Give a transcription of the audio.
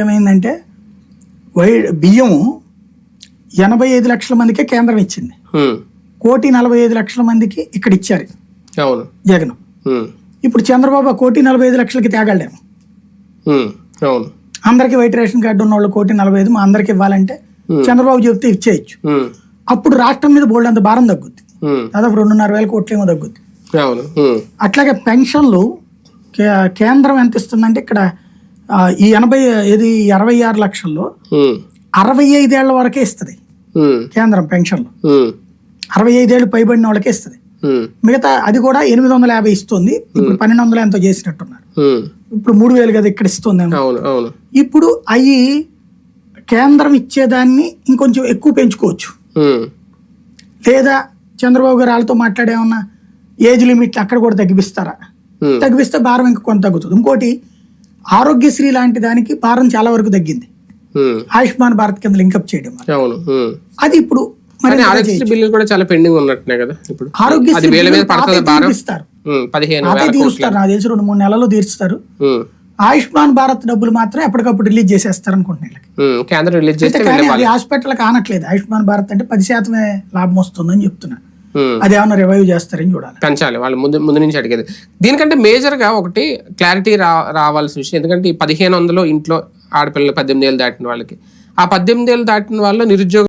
ఏమైందంటే వై బియ్యము ఎనభై ఐదు లక్షల మందికే కేంద్రం ఇచ్చింది. కోటి నలభై ఐదు లక్షల మందికి ఇక్కడ ఇచ్చారు. అవును. జగన్. ఇప్పుడు చంద్రబాబు కోటి నలభై ఐదు లక్షలకి తేగలేము అవును. అందరికీ వైట్ రేషన్ కార్డు ఉన్న వాళ్ళు కోటి నలభై ఐదు మా అందరికి ఇవ్వాలంటే చంద్రబాబు చెప్తే ఇచ్చేయచ్చు. అప్పుడు రాష్ట్రం మీద బోల్డ్ అంత భారం తగ్గుద్ది. దాదాపు రెండున్నర వేల కోట్లు ఏమో తగ్గుద్ది. అట్లాగే పెన్షన్లు కేంద్రం ఎంత ఇస్తుందంటే ఇక్కడ ఈ ఎనభై ఇది అరవై ఆరు లక్షల్లో అరవై ఐదేళ్ళ వరకే ఇస్తుంది కేంద్రం పెన్షన్లు. అరవై ఐదేళ్ళు పైబడిన వాళ్ళకే ఇస్తుంది. మిగతా అది కూడా ఎనిమిది వందల యాభై ఇస్తుంది. ఇప్పుడు పన్నెండు వందల ఎంతో చేసినట్టున్నారు. ఇప్పుడు మూడు వేలు కదా ఇక్కడ ఇస్తుంది ఇప్పుడు అవి కేంద్రం ఇచ్చేదాన్ని ఇంకొంచెం ఎక్కువ పెంచుకోవచ్చు. లేదా చంద్రబాబు గారు వాళ్ళతో మాట్లాడేమన్నా ఏజ్ లిమిట్ అక్కడ కూడా తగ్గిస్తారా తగ్గిస్తే భారం ఇంకా కొంత తగ్గుతుంది. ఇంకోటి ఆరోగ్యశ్రీ లాంటి దానికి భారం చాలా వరకు తగ్గింది. ఆయుష్మాన్ భారత్ కింద లింకప్ చేయడం. అది ఇప్పుడు మరి ఆరోగ్యశ్రీ బిల్లులు కూడా చాలా పెండింగ్ ఉన్నట్టున్నాయి కదా ఇప్పుడు. అది ఆరోగ్యశ్రీ తీరుస్తారు కోట్లు. తీరుస్తారు. నాకు తెలిసి రెండు మూడు నెలల్లో తీరుస్తారు. ఆయుష్మాన్ భారత్ డబ్బులు మాత్రం ఎప్పటికప్పుడు రిలీజ్ చేసేస్తారు అనుకుంటున్నాను రిలీజ్ అది హాస్పిటల్ కానట్లేదు ఆయుష్మాన్ భారత్ అంటే పది శాతమే లాభం వస్తుందని చెప్తున్నారు ఉమ్, అది ఏమన్నా రివైవ్ చేస్తారని చూడాలి. పెంచాలి. వాళ్ళు ముందు ముందు నుంచి అడిగేది. దీనికంటే మేజర్గా ఒకటి క్లారిటీ రా రావాల్సిన విషయం. ఎందుకంటే ఈ పదిహేను వందలు ఇంట్లో ఆడపిల్లలు పద్దెనిమిది ఏళ్ళు దాటిన వాళ్ళకి. ఆ పద్దెనిమిది ఏళ్ళు దాటిన వాళ్ళు నిరుద్యోగ